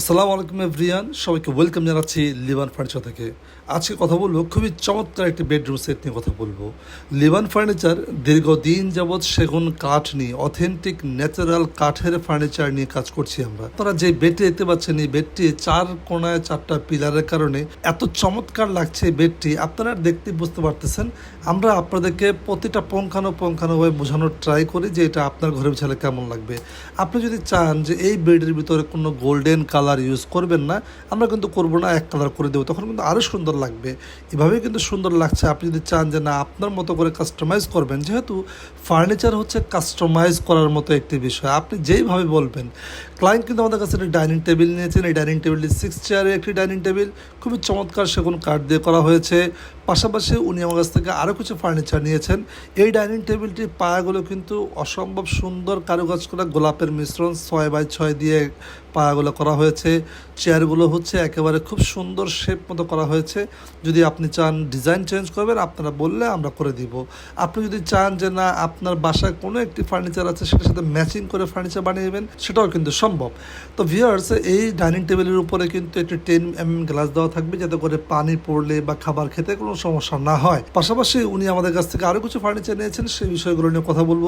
আসসালামু আলাইকুম, এভরিয়ান। সবাইকে ওয়েলকাম জানাচ্ছি লিবান ফার্নিচার থেকে। আজকে কথা বলব খুবই চমৎকার একটি বেডরুম সেট নিয়ে কথা বলব। লিবান ফার্নিচার দীর্ঘদিন যাবৎ সেগুন কাঠ নিয়ে অথেন্টিক ন্যাচারাল কাঠের ফার্নিচার নিয়ে কাজ করছি আমরা। আপনারা যে বেডটি দেখতে পাচ্ছেন, এই বেডটি চার কোনায় চারটা পিলারের কারণে এত চমৎকার লাগছে এই বেডটি। আপনারা দেখতে বুঝতে পারতেছেন। আমরা আপনাদেরকে প্রতিটা পঙ্খানো পঙ্খানোভাবে বোঝানোর ট্রাই করি যে এটা আপনার ঘরে বিছালে কেমন লাগবে। আপনি যদি চান যে এই বেডের ভিতরে কোনো গোল্ডেন কালার ইউজ করবেন না, আমরা কিন্তু করব না, এক কালার করে দেবো। তখন কিন্তু আরও সুন্দর লাগবে। এভাবেই কিন্তু সুন্দর লাগছে। আপনি যদি চান যে না, আপনার মতো করে কাস্টমাইজ করবেন, যেহেতু ফার্নিচার হচ্ছে কাস্টমাইজ করার মতো একটি বিষয়। আপনি যেইভাবে বলবেন ক্লায়েন্ট কিন্তু আমাদের কাছে একটি ডাইনিং টেবিল নিয়েছেন। এই ডাইনিং টেবিলটি সিক্স চেয়ারের একটি ডাইনিং টেবিল। খুবই চমৎকার সেগুন কাঠ দিয়ে করা হয়েছে। পাশাপাশি উনি আমার কাছ থেকে আরও কিছু ফার্নিচার নিয়েছেন। এই ডাইনিং টেবিলটির পায়াগুলো কিন্তু অসম্ভব সুন্দর কারুকাজ করা গোলাপের মিশ্রণ ছয় বাই ছয় দিয়ে পায়াগুলো করা হয়েছে। চেয়ারগুলো হচ্ছে একেবারে খুব সুন্দর শেপ মতো করা হয়েছে। যদি আপনি চান ডিজাইন চেঞ্জ করবেন, আপনারা বললে আমরা করে দিব। আপনি যদি চান যে না, আপনার বাসায় কোনো একটি ফার্নিচার আছে, সেটার সাথে ম্যাচিং করে ফার্নিচার বানিয়ে দেবেন সেটাও কিন্তু সম্ভব। তো ভিউয়ার্স এই ডাইনিং টেবিলের উপরে কিন্তু একটি টেন এম গ্লাস দেওয়া থাকবে যাতে করে পানি পড়লে বা খাবার খেতে কোনো সমস্যা না হয়। পাশাপাশি উনি আমাদের কাছ থেকে আরও কিছু ফার্নিচার নিয়েছেন, সেই বিষয়গুলো নিয়ে কথা বলব।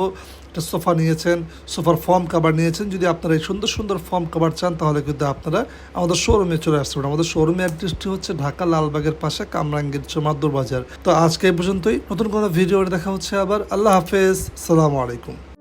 একটা সোফা নিয়েছেন সোফার ফর্ম কাভার নিয়েছেন। যদি আপনারা এই সুন্দর সুন্দর ফর্ম কাভার চান, তাহলে কিন্তু আপনারা আমাদের শোরুমে চলে আসতে পারেন। আমাদের শোরুমে অ্যাড্রেসটি হচ্ছে ঢাকা লালবাগের পাশে কামরাঙ্গীর চমাদ্দুর বাজার তো আজকে এই পর্যন্তই। নতুন কোনো ভিডিও দেখা হচ্ছে আবার। আল্লাহ হাফেজ। সালামু আলাইকুম।